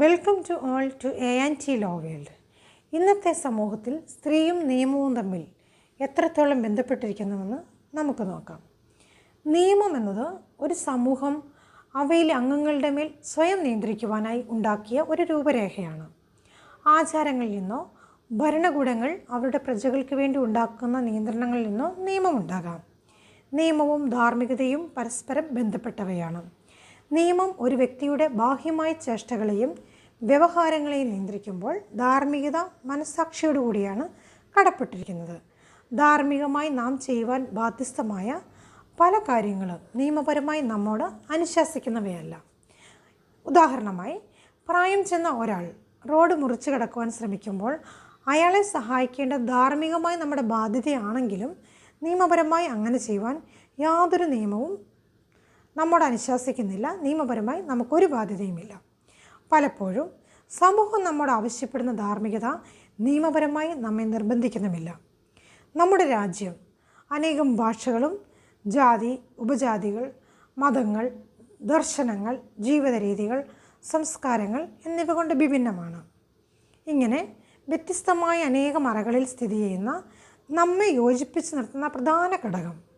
Welcome to all to A and T law world ഇന്നത്തെ സമൂഹത്തിൽ സ്ത്രീയും നിയമവും തമ്മിൽ എത്രത്തോളം ബന്ധപ്പെട്ടിരിക്കുന്നുവെന്ന് നമുക്ക് നോക്കാം. നിയമം എന്നത് ഒരു സമൂഹം അവയിലെ അംഗങ്ങളുടെ മേൽ സ്വയം നിയന്ത്രിക്കുവാനായി ഉണ്ടാക്കിയ ഒരു രൂപരേഖയാണ്. ആചാരങ്ങളിൽ നിന്നോ ഭരണകൂടങ്ങൾ അവരുടെ പ്രജകൾക്ക് വേണ്ടി ഉണ്ടാക്കുന്ന നിയന്ത്രണങ്ങളിൽ നിന്നോ നിയമമുണ്ടാകാം നിയമവും ധാർമ്മികതയും പരസ്പരം ബന്ധപ്പെട്ടവയാണ്. നിയമം ഒരു വ്യക്തിയുടെ ബാഹ്യമായ ചേഷ്ടകളെയും വ്യവഹാരങ്ങളെയും നിയന്ത്രിക്കുമ്പോൾ ധാർമ്മികത മനസ്സാക്ഷിയോടുകൂടിയാണ് കടപ്പെട്ടിരിക്കുന്നത്. ധാർമ്മികമായി നാം ചെയ്യുവാൻ ബാധ്യസ്ഥമായ പല കാര്യങ്ങളും നിയമപരമായി നമ്മോട് അനുശാസിക്കുന്നവയല്ല. ഉദാഹരണമായി പ്രായം ചെന്ന ഒരാൾ റോഡ് മുറിച്ച് കടക്കുവാൻ ശ്രമിക്കുമ്പോൾ അയാളെ സഹായിക്കേണ്ട ധാർമ്മികമായി നമ്മുടെ ബാധ്യതയാണെങ്കിലും നിയമപരമായി അങ്ങനെ ചെയ്യുവാൻ യാതൊരു നിയമവും നമ്മോട് അനുശാസിക്കുന്നില്ല. നിയമപരമായി നമുക്കൊരു ബാധ്യതയുമില്ല. പലപ്പോഴും സമൂഹം നമ്മോട് ആവശ്യപ്പെടുന്ന ധാർമ്മികത നിയമപരമായി നമ്മെ നിർബന്ധിക്കുന്നുമില്ല. നമ്മുടെ രാജ്യം അനേകം ഭാഷകളും ജാതി ഉപജാതികൾ മതങ്ങൾ ദർശനങ്ങൾ ജീവിത രീതികൾ സംസ്കാരങ്ങൾ എന്നിവ കൊണ്ട് വിഭിന്നമാണ്. ഇങ്ങനെ വ്യത്യസ്തമായ അനേകം അറകളിൽ സ്ഥിതി ചെയ്യുന്ന നമ്മെ യോജിപ്പിച്ച് നിർത്തുന്ന പ്രധാന ഘടകം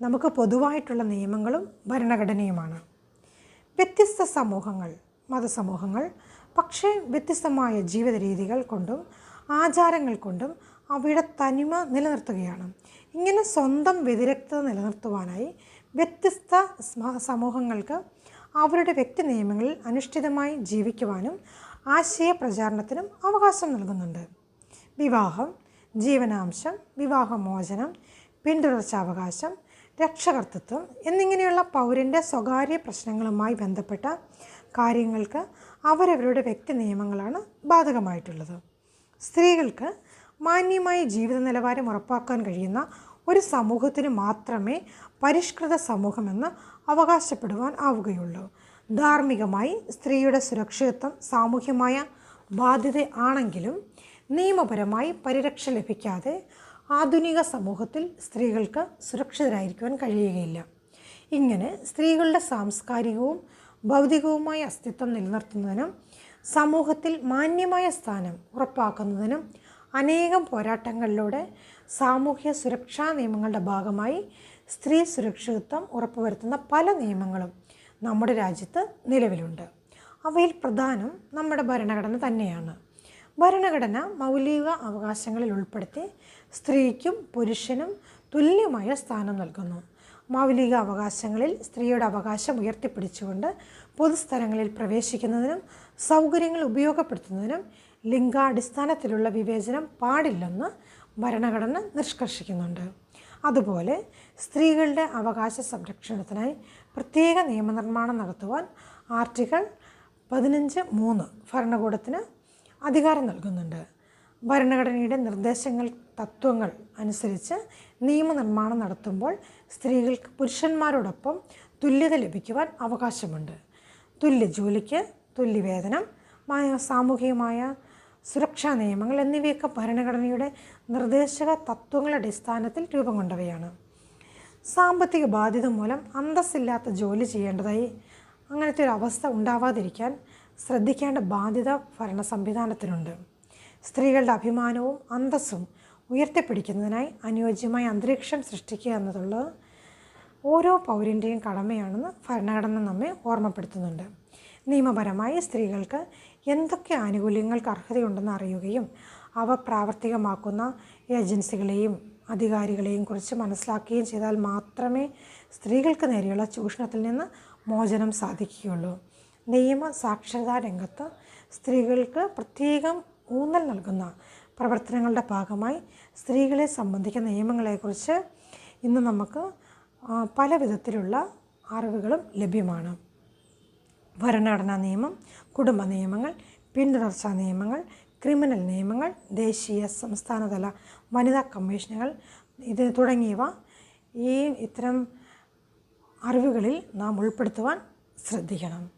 നമുക്ക് പൊതുവായിട്ടുള്ള നിയമങ്ങളും ഭരണഘടനയുമാണ്. വ്യത്യസ്ത സമൂഹങ്ങൾ മതസമൂഹങ്ങൾ പക്ഷേ വ്യത്യസ്തമായ ജീവിത രീതികൾ കൊണ്ടും ആചാരങ്ങൾ കൊണ്ടും അവയുടെ തനിമ നിലനിർത്തുകയാണ്. ഇങ്ങനെ സ്വന്തം വ്യതിരക്തത നിലനിർത്തുവാനായി വ്യത്യസ്ത സമൂഹങ്ങൾക്ക് അവരുടെ വ്യക്തി നിയമങ്ങളിൽ അനുഷ്ഠിതമായി ജീവിക്കുവാനും ആശയ പ്രചാരണത്തിനും അവകാശം നൽകുന്നുണ്ട്. വിവാഹം ജീവനാംശം വിവാഹമോചനം പിന്തുടർച്ചാവകാശം രക്ഷകർത്തൃത്വം എന്നിങ്ങനെയുള്ള പൗരന്റെ സ്വകാര്യ പ്രശ്നങ്ങളുമായി ബന്ധപ്പെട്ട കാര്യങ്ങൾക്ക് അവരവരുടെ വ്യക്തി നിയമങ്ങളാണ് ബാധകമായിട്ടുള്ളത്. സ്ത്രീകൾക്ക് മാന്യമായ ജീവിത നിലവാരം ഉറപ്പാക്കാൻ കഴിയുന്ന ഒരു സമൂഹത്തിന് മാത്രമേ പരിഷ്കൃത സമൂഹമെന്ന് അവകാശപ്പെടുവാൻ ആവുകയുള്ളൂ. ധാർമ്മികമായി സ്ത്രീയുടെ സുരക്ഷിതത്വം സാമൂഹ്യമായ ബാധ്യത ആണെങ്കിലും നിയമപരമായി പരിരക്ഷ ലഭിക്കാതെ ആധുനിക സമൂഹത്തിൽ സ്ത്രീകൾക്ക് സുരക്ഷിതരായിരിക്കുവാൻ കഴിയുകയില്ല. ഇങ്ങനെ സ്ത്രീകളുടെ സാംസ്കാരികവും ഭൗതികവുമായ അസ്തിത്വം നിലനിർത്തുന്നതിനും സമൂഹത്തിൽ മാന്യമായ സ്ഥാനം ഉറപ്പാക്കുന്നതിനും അനേകം പോരാട്ടങ്ങളിലൂടെ സാമൂഹ്യ സുരക്ഷാ നിയമങ്ങളുടെ ഭാഗമായി സ്ത്രീ സുരക്ഷിതത്വം ഉറപ്പുവരുത്തുന്ന പല നിയമങ്ങളും നമ്മുടെ രാജ്യത്ത് നിലവിലുണ്ട്. അവയിൽ പ്രധാനം നമ്മുടെ ഭരണഘടന തന്നെയാണ്. ഭരണഘടന മൗലിക അവകാശങ്ങളിൽ ഉൾപ്പെടുത്തി സ്ത്രീക്കും പുരുഷനും തുല്യമായ സ്ഥാനം നൽകുന്നു. മൗലിക അവകാശങ്ങളിൽ സ്ത്രീയുടെ അവകാശം ഉയർത്തിപ്പിടിച്ചുകൊണ്ട് പൊതുസ്ഥലങ്ങളിൽ പ്രവേശിക്കുന്നതിനും സൗകര്യങ്ങൾ ഉപയോഗപ്പെടുത്തുന്നതിനും ലിംഗാടിസ്ഥാനത്തിലുള്ള വിവേചനം പാടില്ലെന്ന് ഭരണഘടന നിഷ്കർഷിക്കുന്നുണ്ട്. അതുപോലെ സ്ത്രീകളുടെ അവകാശ സംരക്ഷണത്തിനായി പ്രത്യേക നിയമനിർമ്മാണം നടത്തുവാൻ ആർട്ടിക്കിൾ പതിനഞ്ച് മൂന്ന് ഭരണകൂടത്തിന് അധികാരം നൽകുന്നുണ്ട്. ഭരണഘടനയുടെ നിർദ്ദേശങ്ങൾ തത്വങ്ങൾ അനുസരിച്ച് നിയമനിർമ്മാണം നടത്തുമ്പോൾ സ്ത്രീകൾക്ക് പുരുഷന്മാരോടൊപ്പം തുല്യത ലഭിക്കുവാൻ അവകാശമുണ്ട്. തുല്യ ജോലിക്ക് തുല്യവേതനം മായ- സാമൂഹികമായ സുരക്ഷാ നിയമങ്ങൾ എന്നിവയൊക്കെ ഭരണഘടനയുടെ നിർദ്ദേശക തത്വങ്ങളുടെ അടിസ്ഥാനത്തിൽ രൂപം കൊണ്ടവയാണ്. സാമ്പത്തിക ബാധ്യത മൂലം അന്തസ്സില്ലാത്ത ജോലി ചെയ്യേണ്ടതായി അങ്ങനത്തെ ഒരു അവസ്ഥ ഉണ്ടാവാതിരിക്കാൻ ശ്രദ്ധിക്കേണ്ട ബാധ്യത ഭരണ സംവിധാനത്തിനുണ്ട്. സ്ത്രീകളുടെ അഭിമാനവും അന്തസ്സും ഉയർത്തിപ്പിടിക്കുന്നതിനായി അനുയോജ്യമായ അന്തരീക്ഷം സൃഷ്ടിക്കുക എന്നതുള്ളത് ഓരോ പൗരന്റെയും കടമയാണെന്ന് ഭരണഘടന നമ്മെ ഓർമ്മപ്പെടുത്തുന്നുണ്ട്. നിയമപരമായി സ്ത്രീകൾക്ക് എന്തൊക്കെ ആനുകൂല്യങ്ങൾക്ക് അർഹതയുണ്ടെന്ന് അറിയുകയും അവ പ്രാവർത്തികമാക്കുന്ന ഏജൻസികളെയും അധികാരികളെയും കുറിച്ച് മനസ്സിലാക്കുകയും ചെയ്താൽ മാത്രമേ സ്ത്രീകൾക്ക് നേരെയുള്ള ചൂഷണത്തിൽ നിന്ന് മോചനം സാധിക്കുകയുള്ളൂ. നിയമ സാക്ഷരതാ രംഗത്ത് സ്ത്രീകൾക്ക് പ്രത്യേകം ഊന്നൽ നൽകുന്ന പ്രവർത്തനങ്ങളുടെ ഭാഗമായി സ്ത്രീകളെ സംബന്ധിക്കുന്ന നിയമങ്ങളെക്കുറിച്ച് ഇന്ന് നമുക്ക് പല വിധത്തിലുള്ള അറിവുകളും ലഭ്യമാണ്. ഭരണഘടനാ നിയമം കുടുംബ നിയമങ്ങൾ പിന്തുടർച്ചാ നിയമങ്ങൾ ക്രിമിനൽ നിയമങ്ങൾ ദേശീയ സംസ്ഥാനതല വനിതാ കമ്മീഷനുകൾ ഇത് തുടങ്ങിയവ ഈ ഇത്തരം അറിവുകളിൽ നാം ഉൾപ്പെടുത്തുവാൻ ശ്രദ്ധിക്കണം.